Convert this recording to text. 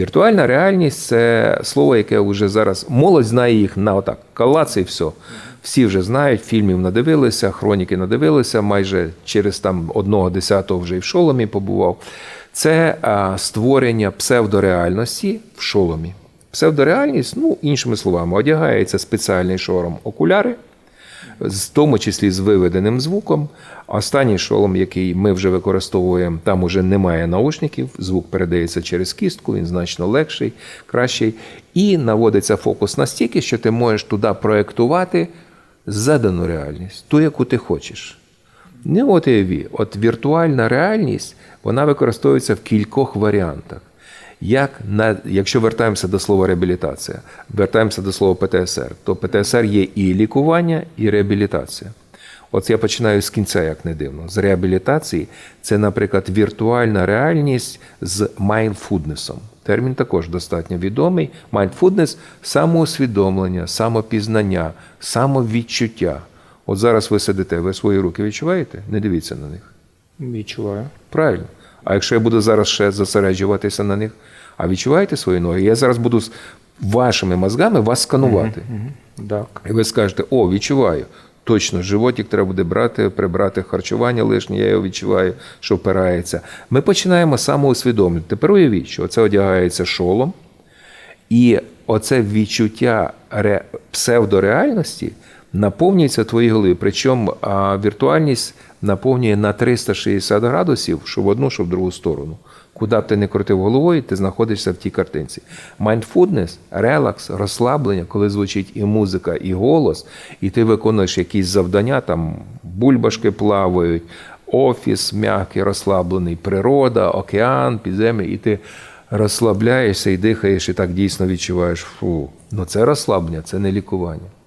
Віртуальна реальність це слово, яке вже зараз молодь знає їх на отак. Калац і все. Всі вже знають, фільмів надивилися, хроніки надивилися, майже через там одного десятого вже і в шоломі побував. Це а, створення псевдореальності в шоломі. Псевдореальність, ну, іншими словами, одягається спеціальний шолом окуляри, в тому числі з виведеним звуком. Останній шолом, який ми вже використовуємо, там уже немає наушників, звук передається через кістку, він значно легший, кращий. І наводиться фокус настільки, що ти можеш туди проєктувати задану реальність, ту, яку ти хочеш. Не от уяві, от віртуальна реальність вона використовується в кількох варіантах. Як на, якщо вертаємося до слова реабілітація, вертаємося до слова ПТСР, то ПТСР є і лікування, і реабілітація. От я починаю з кінця, як не дивно. З реабілітації це, наприклад, віртуальна реальність з майндфуднесом. Термін також достатньо відомий. Майндфуднес самоусвідомлення, самопізнання, самовідчуття. От зараз ви сидите, ви свої руки відчуваєте? Не дивіться на них. Відчуваю. Правильно. А якщо я буду зараз ще зосереджуватися на них, а відчуваєте свої ноги? Я зараз буду з вашими мозгами вас сканувати. Так. І ви скажете: о, відчуваю. Точно, животик треба буде брати, прибрати харчування лишнє, я його відчуваю, що впирається. Ми починаємо самоусвідомлювати. Тепер уявіть, що це одягається шолом, і оце відчуття псевдореальності наповнюється в твоїй голові. Причому віртуальність наповнює на 360 градусів, що в одну, що в другу сторону. Куди б ти не крутив головою, ти знаходишся в тій картинці. Mindfulness, релакс, розслаблення, коли звучить і музика, і голос, і ти виконуєш якісь завдання, там бульбашки плавають, офіс м'який, розслаблений, природа, океан, підземля, і ти розслабляєшся і дихаєш, і так дійсно відчуваєш. Фу, ну це розслаблення, це не лікування.